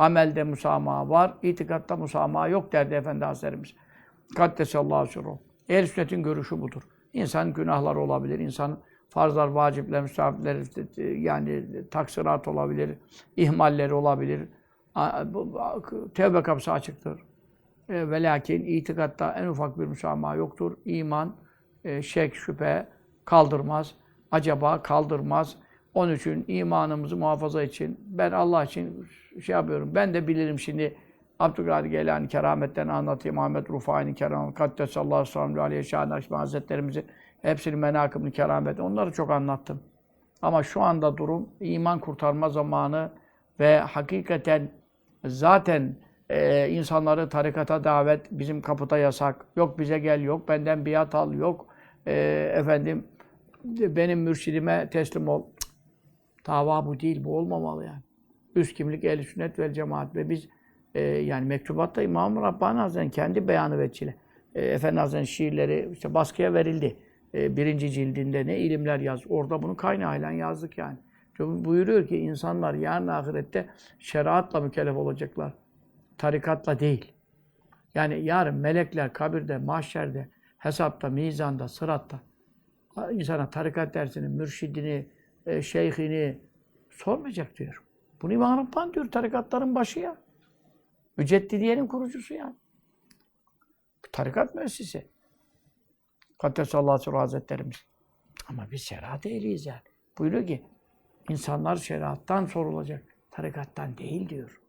Amelde musamaha var, itikatta musamaha yok derdi Efendi Hazretlerimiz. Kaddesallahu sürruh. Ehl sünnetin görüşü budur. İnsan günahlar olabilir, insan farzlar, vacipler, müstahapler, yani taksirat olabilir, ihmalleri olabilir. Tevbe kapısı açıktır. E, ve lakin itikatta en ufak bir müsamaha yoktur. İman, e, şek, şüphe kaldırmaz. Acaba kaldırmaz. Onun için imanımızı muhafaza için ben Allah için şey yapıyorum. Ben de bilirim şimdi Abdülkadir Geylani kerametten anlatayım. Ahmet Rufai'nin keramet, Kaddesallahu sallallahu aleyhi ve sellem Hazretlerimizin hepsinin menakımını keramet. Onları çok anlattım. Ama şu anda durum iman kurtarma zamanı ve hakikaten zaten e, insanları tarikata davet bizim kapıda yasak. Yok bize gel, yok benden biat al, yok e, efendim benim mürşidime teslim ol. Dava bu değil, bu olmamalı yani. Üst kimlik ehl sünnet vel cemaat ve biz e, yani mektubatta İmam-ı Rabbani Hazretleri kendi beyanı veçile. E, Efendi Hazretleri'nin şiirleri işte baskıya verildi. E, birinci cildinde ne ilimler yaz. Orada bunu kaynağıyla yazdık yani. Çünkü buyuruyor ki insanlar yarın ahirette şeriatla mükellef olacaklar. Tarikatla değil. Yani yarın melekler kabirde, mahşerde, hesapta, mizanda, sıratta insana tarikat dersini, mürşidini, e, şeyhini sormayacak diyor. Bunu İmam Rabbani diyor, tarikatların başı ya. Müceddidiyenin kurucusu yani. Tarikat müessisi. Kaddesallahu Hazretlerimiz. Ama biz şeriat ehliyiz yani. Buyuruyor ki, insanlar şeriattan sorulacak, tarikattan değil diyor.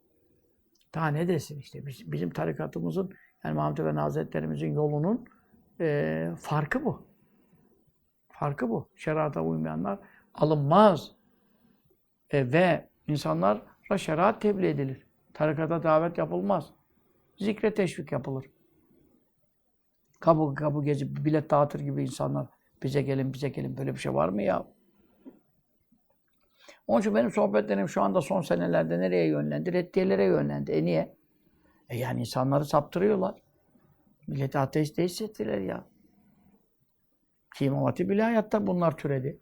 Daha ne desin işte, biz, bizim tarikatımızın, yani Muhammed Efendi Hazretlerimizin yolunun e, farkı bu. Farkı bu. Şerata uymayanlar alınmaz. E, ve insanlara şeriat tebliğ edilir. Tarikata davet yapılmaz. Zikre teşvik yapılır. Kapı kapı gezip bilet dağıtır gibi insanlar bize gelin bize gelin böyle bir şey var mı ya? Onun için benim sohbetlerim şu anda son senelerde nereye yönlendi? Reddiyelere yönlendi. E niye? E yani insanları saptırıyorlar. Milleti ateist hissettiler ya. Ki İmam Hatip bile hayatta bunlar türedi.